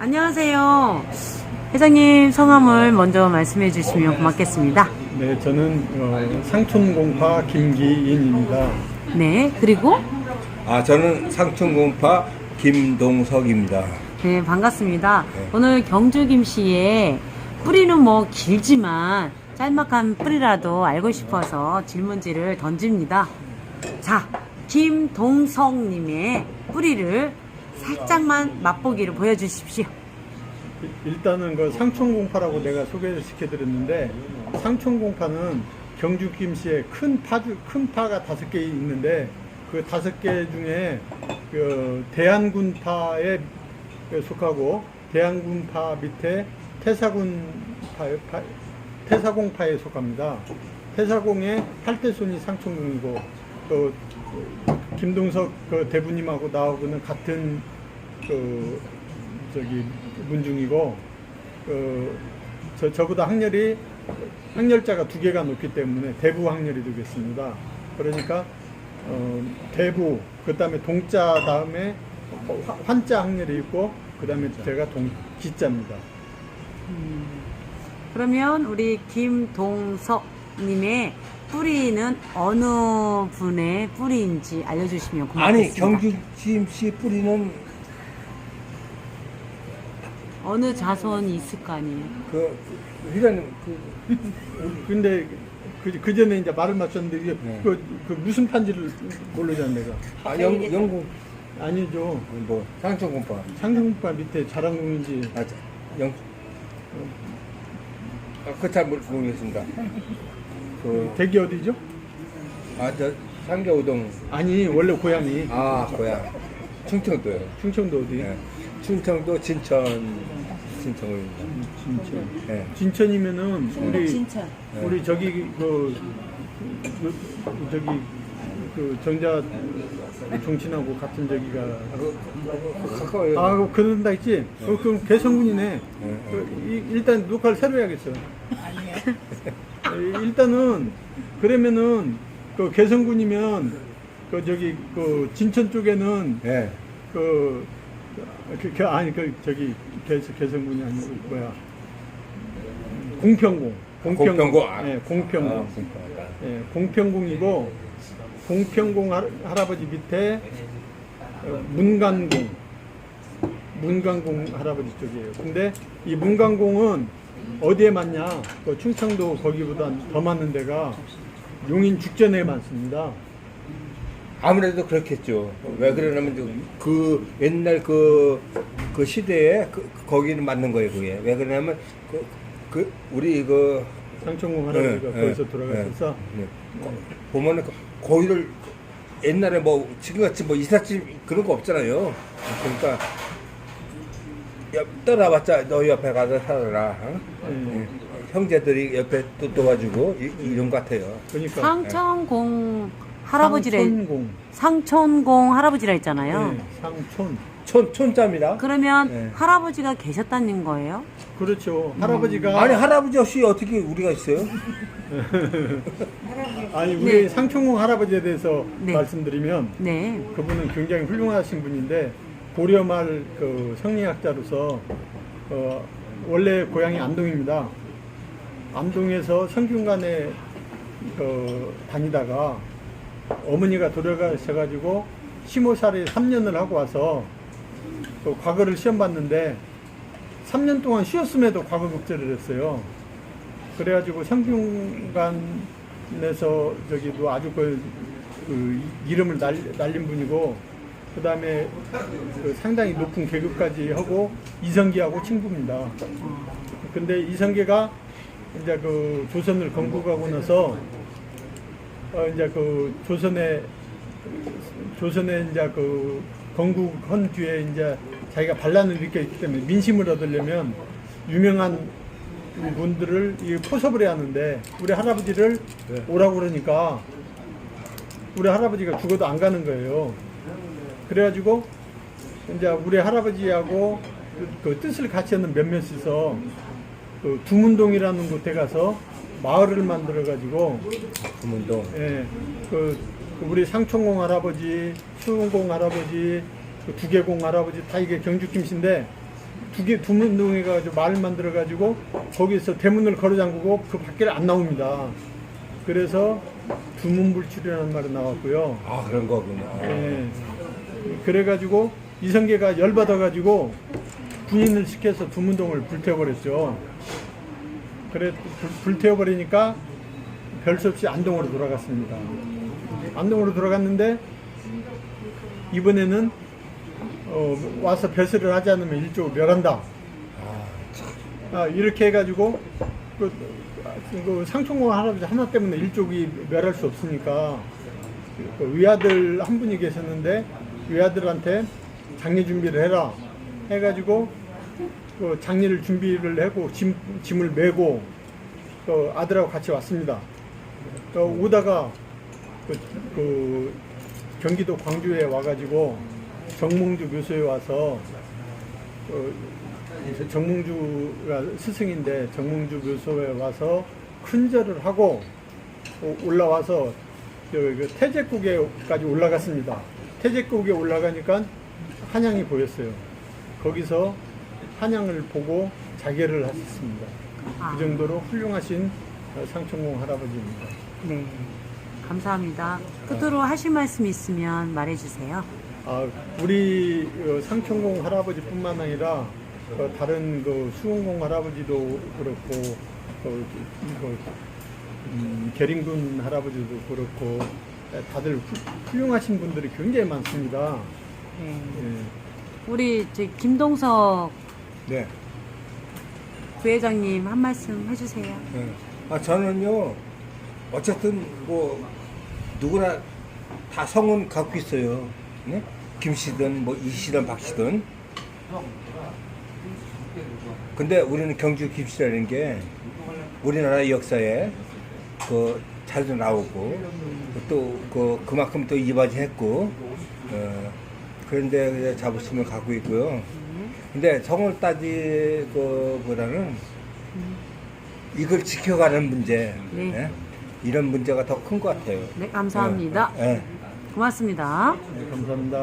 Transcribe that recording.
안녕하세요. 회장님 성함을 먼저 말씀해 주시면 고맙겠습니다. 네, 저는 어, 상촌공파 김기인입니다. 네, 그리고 아, 저는 상춘공파 김동석입니다. 네, 반갑습니다. 네. 오늘 경주 김씨의 뿌리는 뭐 길지만 짤막한 뿌리라도 알고 싶어서 질문지를 던집니다. 자, 김동석님의 뿌리를 살짝만 맛보기를 보여주십시오. 일단은 그 상촌공파라고 내가 소개를 시켜드렸는데 상촌공파는 경주 김씨의 큰 파주 큰 파가 다섯 개 있는데 그 다섯 개 중에 그 대한군파에 속하고 대한군파 밑에 태사군파 파- 태사공파에 속합니다. 태사공의 8대손이 상촌공이고 또 김동석 그 대부님하고 나하고는 같은 그 저기 문중이고 그 저, 저보다 학렬이 학렬자가 두 개가 높기 때문에 대부 학렬이 되겠습니다. 그러니까 어, 대부 그 다음에 동자 다음에 화- 환자 학렬이 있고 그 다음에 제가 동 기자입니다. 그러면 우리 김동석님의 뿌리는 어느 분의 뿌리인지 알려주시면 고맙겠습니다. 아니, 경주짐 씨 뿌리는 어느 자손이 있을 거 아니에요? 그, 회장님, 그, 근데 그, 그 전에 이제 말을 맞췄는데 이게 네. 그, 그 무슨 판지를 모르잖아 내가. 아, 영, 영국, 아니죠. 뭐, 상춘공파. 상경파 밑에 자랑궁인지 아, 자, 영, 아, 그잘 모르겠습니다. 그, 대기 어디죠? 아, 저, 상계우동, 아니 원래 고향이 아, 고향. 충청도요. 충청도 어디? 예. 충청도 진천, 진천입니다. 진천. 예. 진천이면은 우리 진천. 우리 저기 그, 그 저기 그 정자 정친하고 같은 저기가 아, 그, 그, 그, 가까워요. 아 그런다 있지? 그, 그럼 개성군이네. 네. 그, 이- 일단 녹화를 새로 해야겠어. 일단은 그러면은 그 개성군이면 그 저기 그 진천 쪽에는 예. 그, 그, 그 아니 그 저기 개, 개성군이 아니고 뭐야 공평공 공평공, 아. 예, 공평공 아, 공평하다. 예, 공평공이고 공평공 할- 할아버지 밑에 어, 문관공 문관공 할아버지 쪽이에요. 근데 이 문관공은 어디에 많냐? 그 충청도 거기보다 더 많은 데가 용인 죽전에 많습니다. 아무래도 그렇겠죠. 왜 그러냐면 그- 그 옛날 그, 그 시대에 그, 거기는 맞는 거예요, 그게. 왜 그러냐면 그, 그 우리 그 상천공 할아버지가 예, 거기서 예, 돌아가셔서 예. 거- 보면은 그- 거기를 옛날에 뭐 지금같이 뭐 이삿짐 그런 거 없잖아요. 그러니까 옆 떠나봤자 너 옆에 가서 살아라. 어? 예, 예. 형제들이 옆에 또 도와주고 이, 이런 것 같아요. 그러니까 상천공 할아버지라 상천공 상천공 할아버지라 했잖아요. 예, 상촌 촌 촌자입니다. 그러면 네. 할아버지가 계셨다는 거예요? 그렇죠. 할아버지가 아니 할아버지 없이 어떻게 우리가 있어요? 아니 우리 네. 상촌공 할아버지에 대해서 네. 말씀드리면 네. 그분은 굉장히 훌륭하신 분인데 고려 말 그 성리학자로서 어, 원래 고향이 안동입니다. 안동에서 성균관에 어, 다니다가 어머니가 돌아가셔가지고 시모사를 3년을 하고 와서 그 과거를 시험 봤는데 3년 동안 쉬었음에도 과거 급제를 했어요. 그래가지고 성균관에서 저기도 아주 그, 그 이름을 날, 날린 분이고 그 다음에 그 상당히 높은 계급까지 하고 이성계하고 친구입니다. 근데 이성계가 이제 그 조선을 건국하고 나서 어 이제 그 조선에 조선에 이제 그 건국한 뒤에 이제 자기가 반란을 일으켰기 때문에 민심을 얻으려면 유명한 분들을 이 포섭을 해야 하는데 우리 할아버지를 오라고 그러니까 우리 할아버지가 죽어도 안 가는 거예요. 그래가지고 이제 우리 할아버지하고 그, 그 뜻을 같이 하는 몇몇이서 그 두문동이라는 곳에 가서 마을을 만들어 가지고 금운동. 예, 그, 그 우리 상촌공 할아버지, 수은공 할아버지, 그 두개공 할아버지 다 이게 경주 김씨인데 두 개, 두 문동해가지고 마을 만들어가지고 거기서 대문을 걸어 잠그고 그 밖에 안 나옵니다. 그래서 두문불출이라는 말이 나왔고요. 아 그런 거군요. 예. 그래가지고 이성계가 열받아가지고 군인을 시켜서 두문동을 불태워버렸죠. 그래 불- 불태워버리니까 별 수 없이 안동으로 돌아갔습니다. 안동으로 돌아갔는데 이번에는 어, 와서 배설을 하지 않으면 일족을 멸한다. 아, 이렇게 해가지고 그, 그 상총공 할아버지 하나 때문에 일족이 멸할 수 없으니까 그 위아들 한 분이 계셨는데 위아들한테 장례 준비를 해라 해가지고 그 장례를 준비를 하고 짐, 짐을 메고 그 아들하고 같이 왔습니다. 그 오다가 그, 그 경기도 광주에 와가지고 정몽주 묘소에 와서 그 정몽주가 스승인데 정몽주 묘소에 와서 큰 절을 하고 오- 올라와서 그, 그 태제국에까지 올라갔습니다. 태제국에 올라가니까 한양이 보였어요. 거기서 한양을 보고 자결을 하셨습니다. 아. 그 정도로 훌륭하신 어, 상천공 할아버지입니다. 네. 감사합니다. 끝으로 하실 말씀 있으면 말해주세요. 아, 우리 어, 상천공 할아버지뿐만 아니라 어, 다른 그 수원공 할아버지도 그렇고 어, 이거, 음, 계림군 할아버지도 그렇고 다들 후- 훌륭하신 분들이 굉장히 많습니다. 네. 예. 우리 저기 김동석 네. 부회장님 한 말씀 해주세요. 네. 아 저는요 어쨌든 뭐 누구나 다 성은 갖고 있어요. 네? 김 씨든 뭐 이 씨든 박 씨든. 근데 우리는 경주 김 씨라는 게 우리나라 역사에 그 자주 나오고 또 그 그만큼 또 이바지했고 어, 그런데 자부심을 갖고 있고요. 근데 성을 따지고보다는 이걸 지켜가는 문제 네. 예? 이런 문제가 더 큰 것 같아요. 네, 감사합니다. 예, 예. 고맙습니다. 네, 감사합니다.